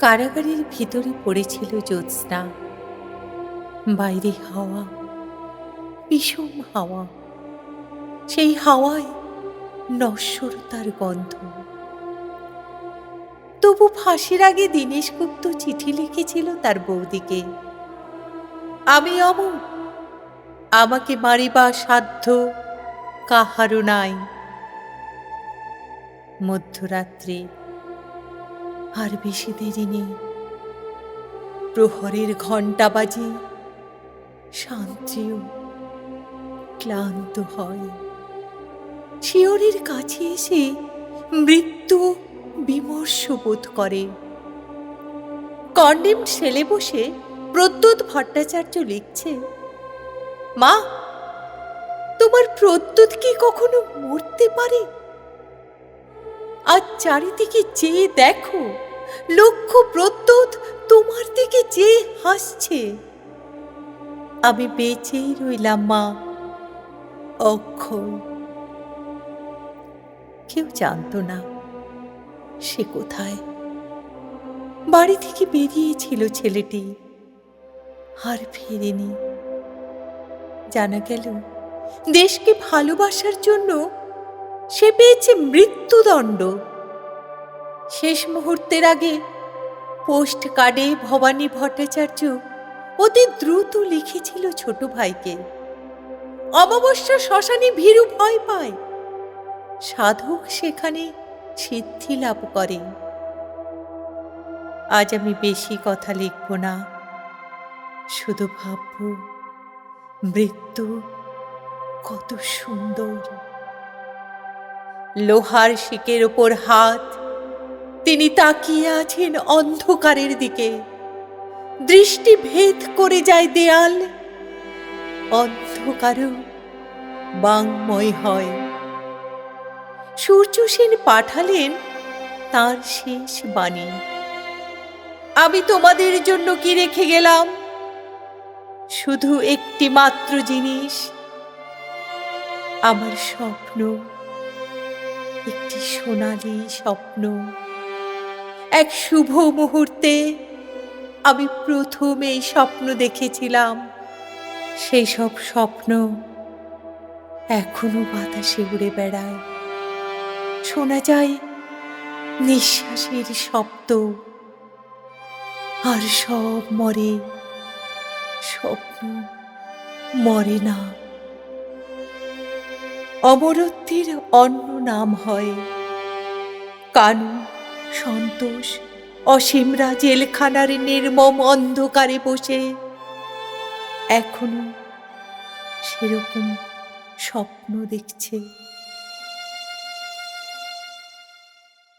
কারাগারের ভিতরে পড়েছিল জ্যোৎস্না। বাইরে হাওয়া, বিষম হাওয়া, সেই হাওয়ায় নশ্বরতার গন্ধ। তবু ফাঁসির আগে দীনেশ গুপ্ত চিঠি লিখেছিল তার বৌদিকে। আমি অমর আমাকে মারিবা সাধ্য কাহারও নাই। মধ্যরাত্রে আর বেশি দেরি নেই। প্রহরের ঘণ্টা বাজে। শান্তিও ক্লান্ত হয়। শিয়রের কাছে এসে মৃত্যু বিমর্ষ বোধ করে। কন্ডেম সেলে বসে প্রদ্যুৎ ভট্টাচার্য লিখছে, মা, তোমার প্রদ্যুৎ কি কখনো মরতে পারে? আজ চারিদিকে চেয়ে দেখো, লক্ষ্য প্রদ্যুৎ তোমার দিকে চেয়ে হাসছে। আমি বেঁচেই রইলাম, মা। অক্ষয়। কেউ জানতো না সে কোথায়। বাড়ি থেকে বেরিয়েছিল ছেলেটি, আর ফেরেনি। জানা গেল, দেশকে ভালোবাসার জন্য সে পেয়েছে মৃত্যুদণ্ড। শেষ মুহূর্তের আগে পোস্ট কার্ডে ভবানী ভট্টাচার্য অতি দ্রুত লিখেছিল ছোট ভাইকে, অমাবস্যা শ্মশানে ভীরু ভয় পায়। সাধক সেখানে সিদ্ধি লাভ করেন আজ আমি বেশি কথা লিখব না। শুধু ভাবব, মৃত্যু কত সুন্দর। লোহার শিকের ওপর হাত। তিনি তাকিয়ে আছেন অন্ধকারের দিকে। দৃষ্টি ভেদ করে যায় দেয়াল। অন্ধকারও বাংময় হয়। সূর্য সেন পাঠালেন তার শেষ বাণী। আমি তোমাদের জন্য কি রেখে গেলাম? শুধু একটি মাত্র জিনিস। আমার স্বপ্ন। একটি সোনালি স্বপ্ন। এক শুভ মুহূর্তে আমি প্রথম এই স্বপ্ন দেখেছিলাম। সেই সব স্বপ্ন এখনও বাতাসে উড়ে বেড়ায়। শোনা যায়, নিঃশ্বাসের শব্দ। আর সব মরে, স্বপ্ন মরে না। অমরত্বের অন্য নাম হয়। কানু, সন্তোষ অসীমরা জেলখানার নির্মম অন্ধকারে বসে। এখনও সেরকম স্বপ্ন দেখছে।